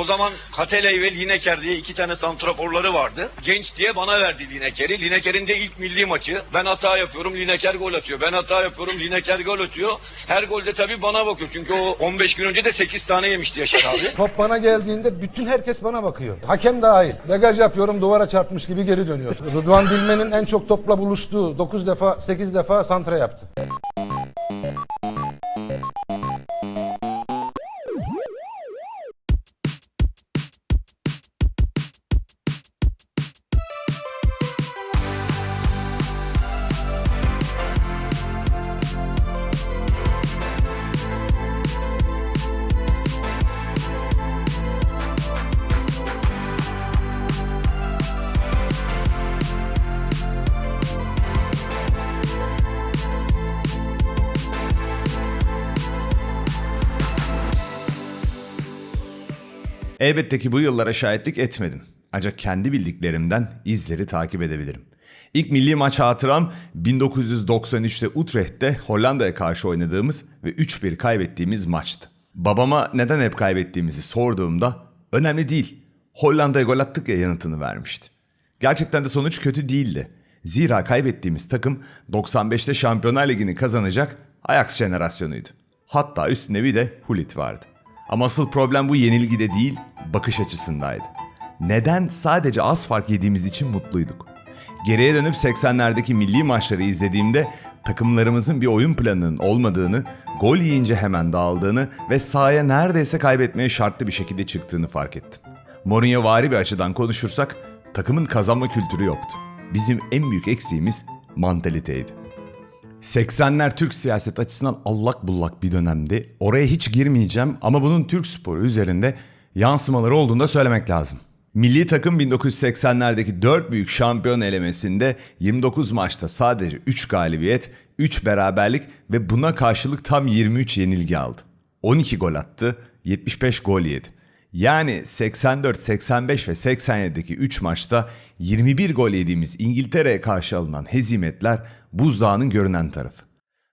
O zaman Kateley ve Lineker diye iki tane santraforları vardı. Genç diye bana verdi Lineker'i. Lineker'in de ilk milli maçı. Ben hata yapıyorum, Lineker gol atıyor. Ben hata yapıyorum, Lineker gol atıyor. Her golde tabii bana bakıyor. Çünkü o 15 gün önce de 8 tane yemişti Yaşar abi. Top bana geldiğinde bütün herkes bana bakıyor. Hakem dahil. Degaj yapıyorum duvara çarpmış gibi geri dönüyor. Rıdvan Dilmen'in en çok topla buluştuğu 9 defa 8 defa santra yaptı. Elbette ki bu yıllara şahitlik etmedim. Ancak kendi bildiklerimden izleri takip edebilirim. İlk milli maç hatıram 1993'te Utrecht'te Hollanda'ya karşı oynadığımız ve 3-1 kaybettiğimiz maçtı. Babama neden hep kaybettiğimizi sorduğumda önemli değil. Hollanda'ya gol attık ya yanıtını vermişti. Gerçekten de sonuç kötü değildi. Zira kaybettiğimiz takım 95'te Şampiyonlar Ligi'ni kazanacak Ajax jenerasyonuydu. Hatta üstünde bir de Hulit vardı. Ama asıl problem bu yenilgide değil, bakış açısındaydı. Neden sadece az fark yediğimiz için mutluyduk? Geriye dönüp 80'lerdeki milli maçları izlediğimde takımlarımızın bir oyun planının olmadığını, gol yiyince hemen dağıldığını ve sahaya neredeyse kaybetmeye şartlı bir şekilde çıktığını fark ettim. Mourinho vari bir açıdan konuşursak takımın kazanma kültürü yoktu. Bizim en büyük eksiğimiz mantaliteydi. 80'ler Türk siyaset açısından allak bullak bir dönemdi. Oraya hiç girmeyeceğim ama bunun Türk sporu üzerinde yansımaları olduğunu da söylemek lazım. Milli takım 1980'lerdeki 4 büyük şampiyon elemesinde 29 maçta sadece 3 galibiyet, 3 beraberlik ve buna karşılık tam 23 yenilgi aldı. 12 gol attı, 75 gol yedi. Yani 84, 85 ve 87'deki 3 maçta 21 gol yediğimiz İngiltere'ye karşı alınan hezimetler buzdağının görünen tarafı.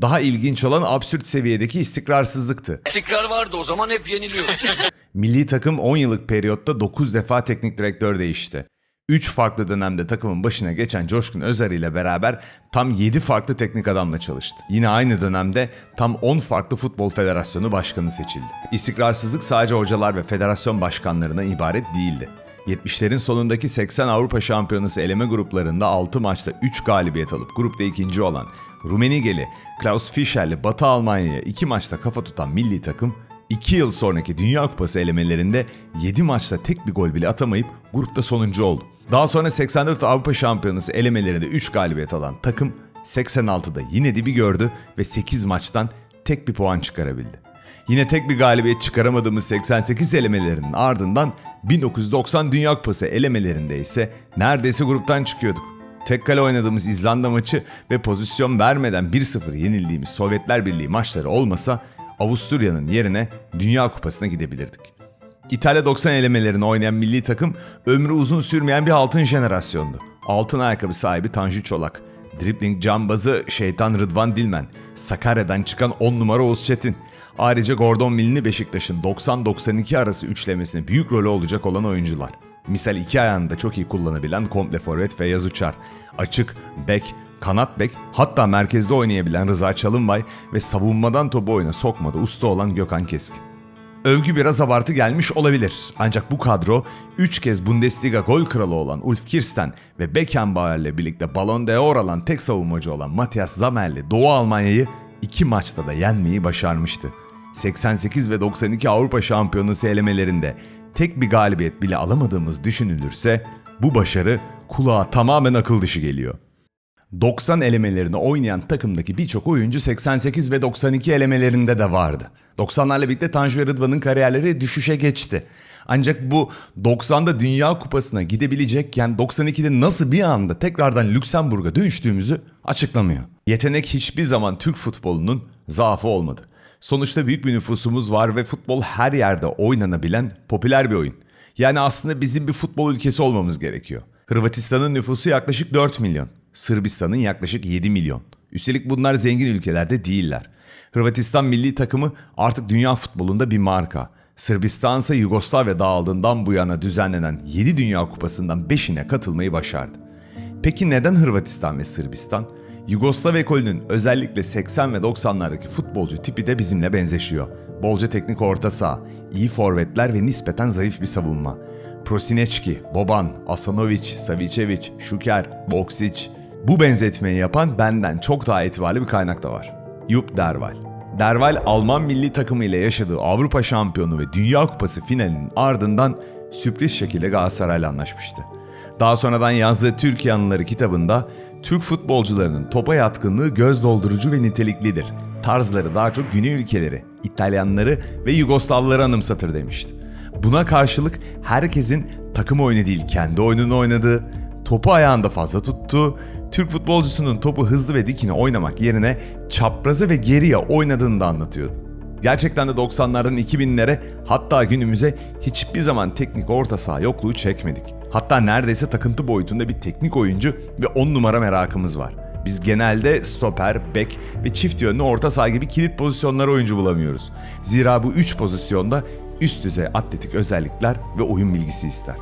Daha ilginç olan absürt seviyedeki istikrarsızlıktı. İstikrar vardı o zaman hep yeniliyor. Milli takım 10 yıllık periyotta 9 defa teknik direktör değişti. 3 farklı dönemde takımın başına geçen Coşkun Özer ile beraber tam 7 farklı teknik adamla çalıştı. Yine aynı dönemde tam 10 farklı futbol federasyonu başkanı seçildi. İstikrarsızlık sadece hocalar ve federasyon başkanlarına ibaret değildi. 70'lerin sonundaki 80 Avrupa Şampiyonası eleme gruplarında 6 maçta 3 galibiyet alıp grupta ikinci olan Rumenigeli, Klaus Fischer'le Batı Almanya'ya 2 maçta kafa tutan milli takım 2 yıl sonraki Dünya Kupası elemelerinde 7 maçta tek bir gol bile atamayıp grupta sonuncu oldu. Daha sonra 84 Avrupa Şampiyonası elemelerinde 3 galibiyet alan takım 86'da yine dibi gördü ve 8 maçtan tek bir puan çıkarabildi. Yine tek bir galibiyet çıkaramadığımız 88 elemelerinin ardından 1990 Dünya Kupası elemelerinde ise neredeyse gruptan çıkıyorduk. Tek kale oynadığımız İzlanda maçı ve pozisyon vermeden 1-0 yenildiğimiz Sovyetler Birliği maçları olmasa Avusturya'nın yerine Dünya Kupası'na gidebilirdik. İtalya 90 elemelerini oynayan milli takım ömrü uzun sürmeyen bir altın jenerasyondu. Altın ayakkabı sahibi Tanju Çolak, dribling cambazı Şeytan Rıdvan Dilmen, Sakarya'dan çıkan 10 numara Oğuz Çetin. Ayrıca Gordon Milli Beşiktaş'ın 90-92 arası üçlemesine büyük rolü olacak olan oyuncular. Misal iki ayağını da çok iyi kullanabilen komple forvet Feyyaz Uçar. Açık, bek, kanat bek hatta merkezde oynayabilen Rıza Çalınbay ve savunmadan topu oyuna sokmada usta olan Gökhan Keskin. Övgü biraz abartı gelmiş olabilir. Ancak bu kadro 3 kez Bundesliga gol kralı olan Ulf Kirsten ve Beckenbauer'le birlikte Ballon d'Or alan tek savunmacı olan Matthias Zamel'le Doğu Almanya'yı 2 maçta da yenmeyi başarmıştı. 88 ve 92 Avrupa Şampiyonası elemelerinde tek bir galibiyet bile alamadığımız düşünülürse bu başarı kulağa tamamen akıl dışı geliyor. 90 elemelerini oynayan takımdaki birçok oyuncu 88 ve 92 elemelerinde de vardı. 90'larla birlikte Tanju ve Rıdvan'ın kariyerleri düşüşe geçti. Ancak bu 90'da Dünya Kupası'na gidebilecekken 92'de nasıl bir anda tekrardan Lüksemburg'a dönüştüğümüzü açıklamıyor. Yetenek hiçbir zaman Türk futbolunun zaafı olmadı. Sonuçta büyük bir nüfusumuz var ve futbol her yerde oynanabilen popüler bir oyun. Yani aslında bizim bir futbol ülkesi olmamız gerekiyor. Hırvatistan'ın nüfusu yaklaşık 4 milyon. Sırbistan'ın yaklaşık 7 milyon. Üstelik bunlar zengin ülkelerde değiller. Hırvatistan milli takımı artık dünya futbolunda bir marka. Sırbistan ise Yugoslavya dağıldığından bu yana düzenlenen 7 Dünya Kupası'ndan 5'ine katılmayı başardı. Peki neden Hırvatistan ve Sırbistan? Yugoslav ekolünün özellikle 80 ve 90'lardaki futbolcu tipi de bizimle benzeşiyor. Bolca teknik orta saha, iyi forvetler ve nispeten zayıf bir savunma. Prosinecki, Boban, Asanovic, Savicevic, Şuker, Boksic. Bu benzetmeyi yapan benden çok daha itibarlı bir kaynak da var. Jupp Derval. Derval Alman milli takımı ile yaşadığı Avrupa şampiyonu ve Dünya Kupası finalinin ardından sürpriz şekilde Galatasaray'la anlaşmıştı. Daha sonradan yazdığı Türkiye Anıları kitabında Türk futbolcularının topa yatkınlığı göz doldurucu ve niteliklidir. Tarzları daha çok Güney ülkeleri, İtalyanları ve Yugoslavları anımsatır demişti. Buna karşılık herkesin takım oyunu değil kendi oyununu oynadığı, topu ayağında fazla tuttuğu, Türk futbolcusunun topu hızlı ve dikine oynamak yerine çapraza ve geriye oynadığını da anlatıyordu. Gerçekten de 90'lardan 2000'lere hatta günümüze hiçbir zaman teknik orta saha yokluğu çekmedik. Hatta neredeyse takıntı boyutunda bir teknik oyuncu ve 10 numara merakımız var. Biz genelde stoper, bek ve çift yönlü orta saha gibi kilit pozisyonlara oyuncu bulamıyoruz. Zira bu 3 pozisyonda üst düzey atletik özellikler ve oyun bilgisi ister.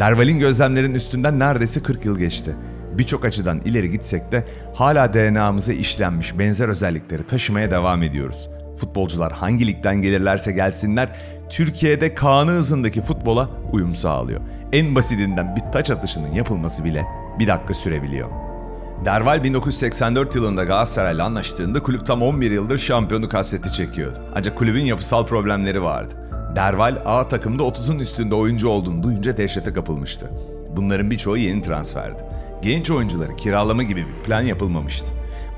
Derval'in gözlemlerinin üstünden neredeyse 40 yıl geçti. Birçok açıdan ileri gitsek de hala DNA'mıza işlenmiş benzer özellikleri taşımaya devam ediyoruz. Futbolcular hangi ligden gelirlerse gelsinler Türkiye'de kanı hızındaki futbola uyum sağlıyor. En basitinden bir taç atışının yapılması bile bir dakika sürebiliyor. Derval 1984 yılında Galatasaray'la anlaştığında kulüp tam 11 yıldır şampiyonluk hasreti çekiyordu. Ancak kulübün yapısal problemleri vardı. Derval A takımda 30'un üstünde oyuncu olduğunu duyunca dehşete kapılmıştı. Bunların birçoğu yeni transferdi. Genç oyuncuları kiralama gibi bir plan yapılmamıştı.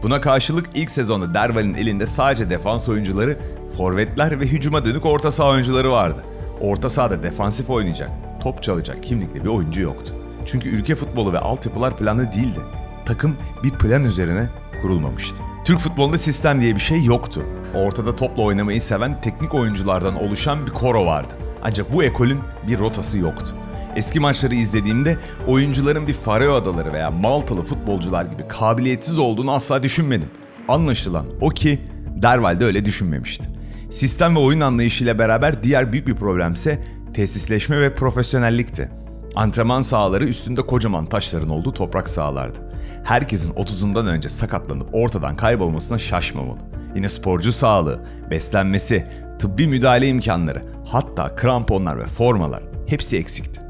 Buna karşılık ilk sezonda Derval'in elinde sadece defans oyuncuları, forvetler ve hücuma dönük orta saha oyuncuları vardı. Orta sahada defansif oynayacak, top çalacak kimlikli bir oyuncu yoktu. Çünkü ülke futbolu ve altyapılar planı değildi. Takım bir plan üzerine kurulmamıştı. Türk futbolunda sistem diye bir şey yoktu. Ortada topla oynamayı seven teknik oyunculardan oluşan bir koro vardı. Ancak bu ekolün bir rotası yoktu. Eski maçları izlediğimde oyuncuların bir Faroe Adaları veya Maltalı futbolcular gibi kabiliyetsiz olduğunu asla düşünmedim. Anlaşılan o ki Derval de öyle düşünmemişti. Sistem ve oyun anlayışıyla beraber diğer büyük bir problemse tesisleşme ve profesyonellikti. Antrenman sahaları üstünde kocaman taşların olduğu toprak sahalardı. Herkesin 30'undan önce sakatlanıp ortadan kaybolmasına şaşmamalı. Yine sporcu sağlığı, beslenmesi, tıbbi müdahale imkanları, hatta kramponlar ve formalar hepsi eksikti.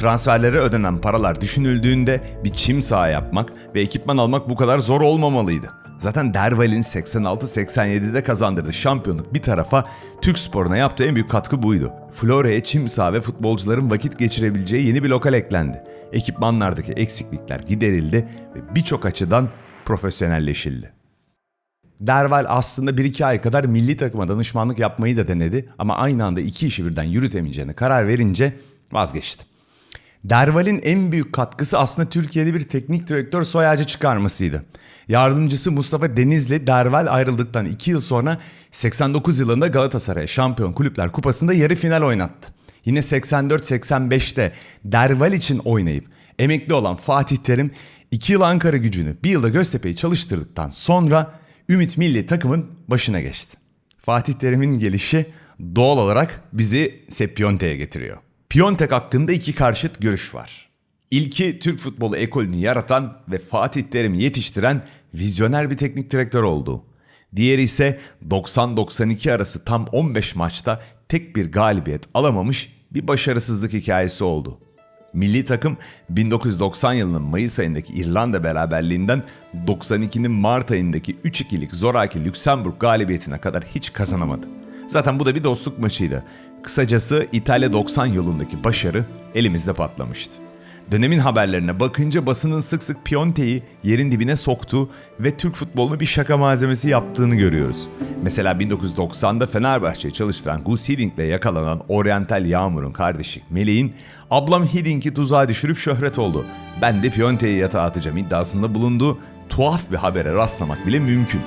Transferlere ödenen paralar düşünüldüğünde bir çim saha yapmak ve ekipman almak bu kadar zor olmamalıydı. Zaten Derval'in 86-87'de kazandırdığı şampiyonluk bir tarafa Türk sporuna yaptığı en büyük katkı buydu. Florya'ya çim saha ve futbolcuların vakit geçirebileceği yeni bir lokal eklendi. Ekipmanlardaki eksiklikler giderildi ve birçok açıdan profesyonelleşildi. Derval aslında 1-2 ay kadar milli takıma danışmanlık yapmayı da denedi ama aynı anda iki işi birden yürütemeyeceğine karar verince vazgeçti. Derval'in en büyük katkısı aslında Türkiye'de bir teknik direktör soy ağacı çıkarmasıydı. Yardımcısı Mustafa Denizli Derval ayrıldıktan 2 yıl sonra 89 yılında Galatasaray Şampiyon Kulüpler Kupası'nda yarı final oynattı. Yine 84-85'te Derval için oynayıp emekli olan Fatih Terim 2 yıl Ankara gücünü bir yılda Göztepe'yi çalıştırdıktan sonra Ümit Milli takımın başına geçti. Fatih Terim'in gelişi doğal olarak bizi Sepionte'ye getiriyor. Piontek hakkında iki karşıt görüş var. İlki Türk futbolu ekolünü yaratan ve Fatih Terim'i yetiştiren vizyoner bir teknik direktör oldu. Diğeri ise 90-92 arası tam 15 maçta tek bir galibiyet alamamış bir başarısızlık hikayesi oldu. Milli takım 1990 yılının Mayıs ayındaki İrlanda beraberliğinden 92'nin Mart ayındaki 3-2'lik zoraki Lüksemburg galibiyetine kadar hiç kazanamadı. Zaten bu da bir dostluk maçıydı. Kısacası İtalya 90 yolundaki başarı elimizde patlamıştı. Dönemin haberlerine bakınca basının sık sık Piontek'i yerin dibine soktuğu ve Türk futbolunu bir şaka malzemesi yaptığını görüyoruz. Mesela 1990'da Fenerbahçe'yi çalıştıran Gus Hiddink ile yakalanan Oriental Yağmur'un kardeşi Melih'in ablam Hiddink'i tuzağa düşürüp şöhret oldu. Ben de Piontek'i yatağa atacağım iddiasında bulunduğu tuhaf bir habere rastlamak bile mümkün.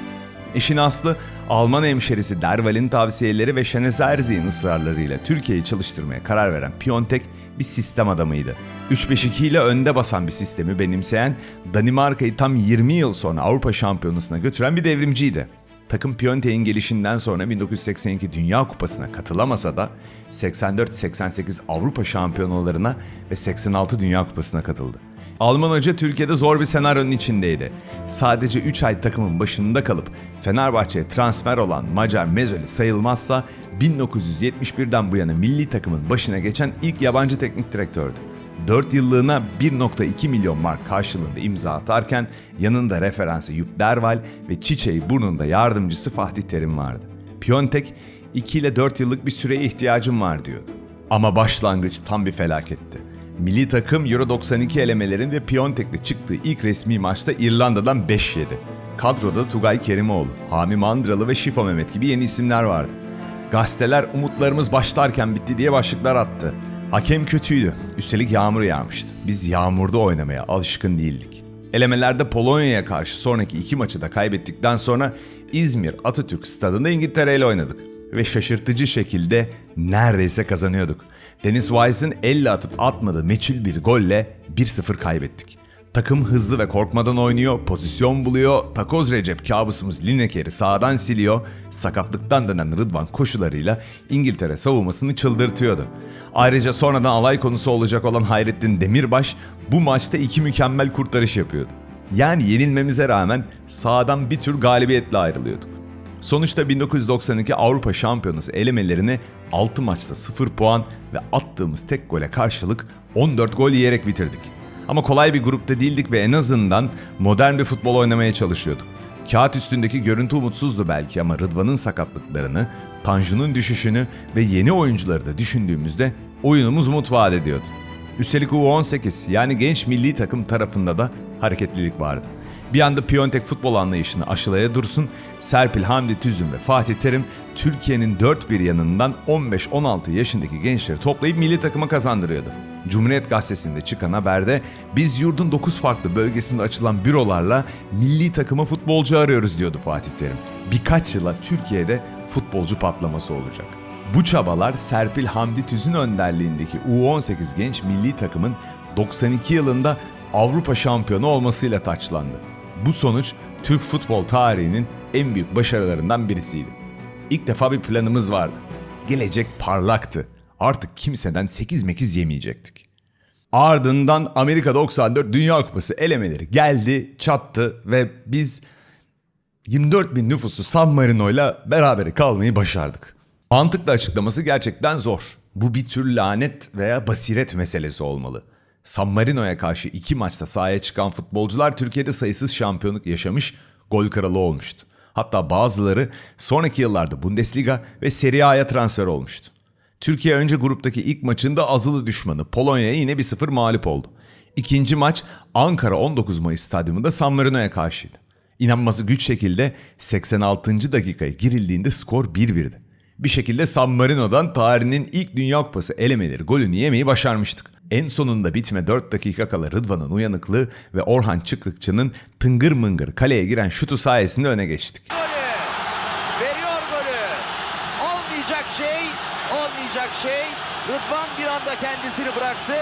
İşin aslı Alman hemşerisi Derval'in tavsiyeleri ve Şenes Erzi'nin ısrarlarıyla Türkiye'yi çalıştırmaya karar veren Piontek bir sistem adamıydı. 3-5-2 ile önde basan bir sistemi benimseyen Danimarka'yı tam 20 yıl sonra Avrupa Şampiyonası'na götüren bir devrimciydi. takım Piontek'in gelişinden sonra 1982 Dünya Kupası'na katılamasa da 84-88 Avrupa Şampiyonalarına ve 86 Dünya Kupası'na katıldı. Alman hoca Türkiye'de zor bir senaryonun içindeydi. Sadece 3 ay takımın başında kalıp Fenerbahçe'ye transfer olan Macar Mezoli sayılmazsa 1971'den bu yana milli takımın başına geçen ilk yabancı teknik direktördü. 4 yıllığına 1.2 milyon mark karşılığında imza atarken yanında referansı Jupp Derval ve çiçeği burnunda yardımcısı Fatih Terim vardı. Piontek 2 ile 4 yıllık bir süreye ihtiyacım var diyordu. Ama başlangıç tam bir felaketti. Milli takım Euro 92 elemelerinde Piontek'le çıktığı ilk resmi maçta İrlanda'dan 5 yedi. Kadroda Tugay Kerimoğlu, Hami Mandralı ve Şifo Mehmet gibi yeni isimler vardı. Gazeteler umutlarımız başlarken bitti diye başlıklar attı. Hakem kötüydü. Üstelik yağmur yağmıştı. Biz yağmurda oynamaya alışkın değildik. Elemelerde Polonya'ya karşı sonraki iki maçı da kaybettikten sonra İzmir Atatürk Stadı'nda İngiltere ile oynadık. Ve şaşırtıcı şekilde neredeyse kazanıyorduk. Dennis Wise'ın elle atıp atmadığı meçhul bir golle 1-0 kaybettik. Takım hızlı ve korkmadan oynuyor, pozisyon buluyor, takoz Recep kabusumuz Lineker'i sağdan siliyor, sakatlıktan dönen Rıdvan koşularıyla İngiltere savunmasını çıldırtıyordu. Ayrıca sonradan alay konusu olacak olan Hayrettin Demirbaş bu maçta iki mükemmel kurtarış yapıyordu. Yani yenilmemize rağmen sağdan bir tür galibiyetle ayrılıyorduk. Sonuçta 1992 Avrupa Şampiyonası elemelerine 6 maçta 0 puan ve attığımız tek gole karşılık 14 gol yiyerek bitirdik. Ama kolay bir grupta değildik ve en azından modern bir futbol oynamaya çalışıyorduk. Kağıt üstündeki görüntü umutsuzdu belki ama Rıdvan'ın sakatlıklarını, Tanju'nun düşüşünü ve yeni oyuncuları da düşündüğümüzde oyunumuz umut vaat ediyordu. Üstelik U18 yani genç milli takım tarafında da hareketlilik vardı. Bir anda Piontek futbol anlayışını aşılaya dursun, Serpil Hamdi Tüzün ve Fatih Terim Türkiye'nin dört bir yanından 15-16 yaşındaki gençleri toplayıp milli takıma kazandırıyordu. Cumhuriyet Gazetesi'nde çıkan haberde biz yurdun 9 farklı bölgesinde açılan bürolarla milli takıma futbolcu arıyoruz diyordu Fatih Terim. Birkaç yıla Türkiye'de futbolcu patlaması olacak. Bu çabalar Serpil Hamdi Tüzün önderliğindeki U18 genç milli takımın 92 yılında Avrupa şampiyonu olmasıyla taçlandı. Bu sonuç Türk futbol tarihinin en büyük başarılarından birisiydi. İlk defa bir planımız vardı. Gelecek parlaktı. Artık kimseden 8 mekiz yemeyecektik. Ardından Amerika 94 Dünya Kupası elemeleri geldi, çattı ve biz 24 bin nüfusu San Marino ile berabere kalmayı başardık. Mantıklı açıklaması gerçekten zor. Bu bir tür lanet veya basiret meselesi olmalı. San Marino'ya karşı iki maçta sahaya çıkan futbolcular Türkiye'de sayısız şampiyonluk yaşamış, gol kralı olmuştu. Hatta bazıları sonraki yıllarda Bundesliga ve Serie A'ya transfer olmuştu. Türkiye önce gruptaki ilk maçında azılı düşmanı Polonya'ya yine 1-0 mağlup oldu. İkinci maç Ankara 19 Mayıs stadyumunda San Marino'ya karşıydı. İnanması güç şekilde 86. dakikaya girildiğinde skor 1-1'di. Bir şekilde San Marino'dan tarihinin ilk Dünya Kupası elemeleri golünü yemeyi başarmıştık. En sonunda bitme 4 dakika kala Rıdvan'ın uyanıklığı ve Orhan Çıkrıkçı'nın tıngır mıngır kaleye giren şutu sayesinde öne geçtik. golü. Veriyor golü. Olmayacak şey, olmayacak şey. Rıdvan bir anda kendisini bıraktı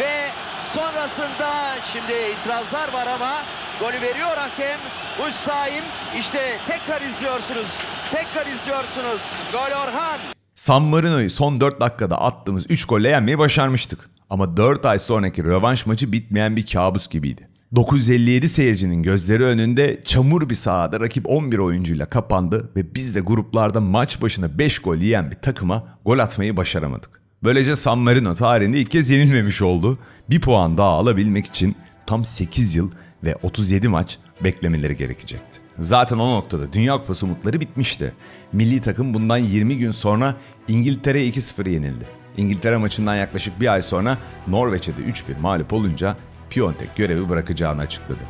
ve sonrasında şimdi itirazlar var ama golü veriyor hakem. Hüsaim işte tekrar izliyorsunuz. Tekrar izliyorsunuz. Gol Orhan. San Marino'yu son 4 dakikada attığımız 3 golle yenmeyi başarmıştık. Ama 4 ay sonraki rövanş maçı bitmeyen bir kabus gibiydi. 957 seyircinin gözleri önünde çamur bir sahada rakip 11 oyuncuyla kapandı ve biz de gruplarda maç başına 5 gol yiyen bir takıma gol atmayı başaramadık. Böylece San Marino tarihinde ilk kez yenilmemiş oldu. Bir puan daha alabilmek için tam 8 yıl ve 37 maç beklemeleri gerekecekti. Zaten o noktada Dünya Kupası umutları bitmişti. Milli takım bundan 20 gün sonra İngiltere'ye 2-0 yenildi. İngiltere maçından yaklaşık bir ay sonra Norveç'e de 3-1 mağlup olunca Piontek görevi bırakacağını açıkladı.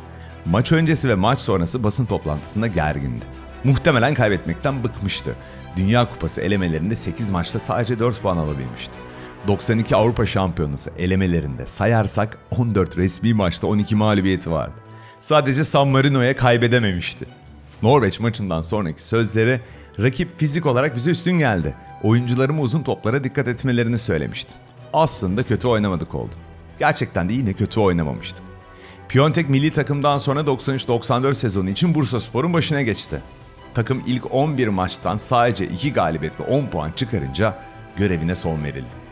Maç öncesi ve maç sonrası basın toplantısında gergindi. Muhtemelen kaybetmekten bıkmıştı. Dünya Kupası elemelerinde 8 maçta sadece 4 puan alabilmişti. 92 Avrupa Şampiyonası elemelerinde sayarsak 14 resmi maçta 12 mağlubiyeti vardı. Sadece San Marino'ya kaybedememişti. Norveç maçından sonraki sözleri rakip fizik olarak bize üstün geldi. Oyuncularıma uzun toplara dikkat etmelerini söylemiştim. Aslında kötü oynamadık oldu. Gerçekten de yine kötü oynamamıştık. Piontek milli takımdan sonra 93-94 sezonu için Bursaspor'un başına geçti. takım ilk 11 maçtan sadece 2 galibiyet ve 10 puan çıkarınca görevine son verildi.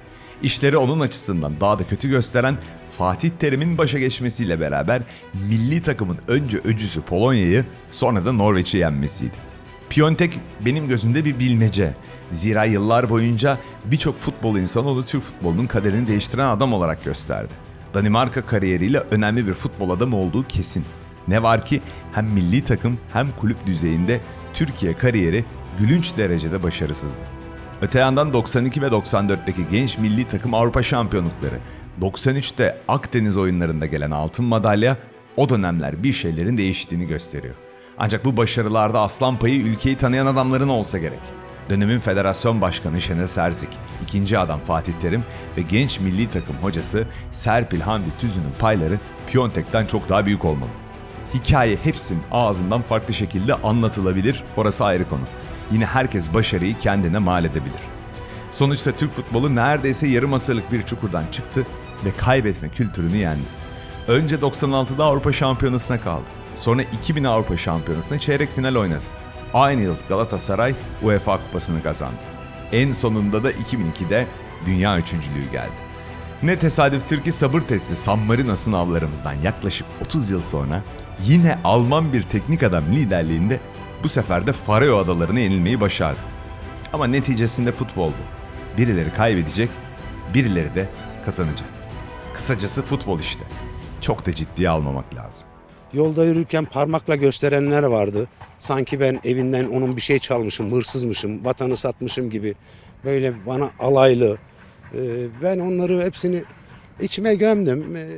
İşleri onun açısından daha da kötü gösteren Fatih Terim'in başa geçmesiyle beraber milli takımın önce öcüsü Polonya'yı sonra da Norveç'i yenmesiydi. Piontek benim gözümde bir bilmece. Zira yıllar boyunca birçok futbol insanı onu Türk futbolunun kaderini değiştiren adam olarak gösterdi. Danimarka kariyeriyle önemli bir futbol adamı olduğu kesin. Ne var ki hem milli takım hem kulüp düzeyinde Türkiye kariyeri gülünç derecede başarısızdı. Öte yandan 92 ve 94'teki genç milli takım Avrupa şampiyonlukları, 93'te Akdeniz oyunlarında gelen altın madalya o dönemler bir şeylerin değiştiğini gösteriyor. Ancak bu başarılarda aslan payı ülkeyi tanıyan adamların olsa gerek. Dönemin federasyon başkanı Şener Serzik, ikinci adam Fatih Terim ve genç milli takım hocası Serpil Hamdi Tüzün'ün payları Piontek'ten çok daha büyük olmalı. Hikaye hepsinin ağzından farklı şekilde anlatılabilir, orası ayrı konu. Yine herkes başarıyı kendine mal edebilir. Sonuçta Türk futbolu neredeyse yarım asırlık bir çukurdan çıktı ve kaybetme kültürünü yendi. Önce 96'da Avrupa Şampiyonası'na kaldı. Sonra 2000 Avrupa Şampiyonası'na çeyrek final oynadı. Aynı yıl Galatasaray UEFA Kupası'nı kazandı. En sonunda da 2002'de dünya üçüncülüğü geldi. Ne tesadüftür ki sabır testi San Marino sınavlarımızdan yaklaşık 30 yıl sonra yine Alman bir teknik adam liderliğinde bu sefer de Faroe Adaları'na yenilmeyi başardı. Ama neticesinde futbol bu. Birileri kaybedecek, birileri de kazanacak. Kısacası futbol işte. Çok da ciddiye almamak lazım. Yolda yürürken parmakla gösterenler vardı. Sanki ben evinden onun bir şey çalmışım, hırsızmışım, vatanı satmışım gibi. Böyle bana alaylı. Ee, Ben onları hepsini içime gömdüm. Ee,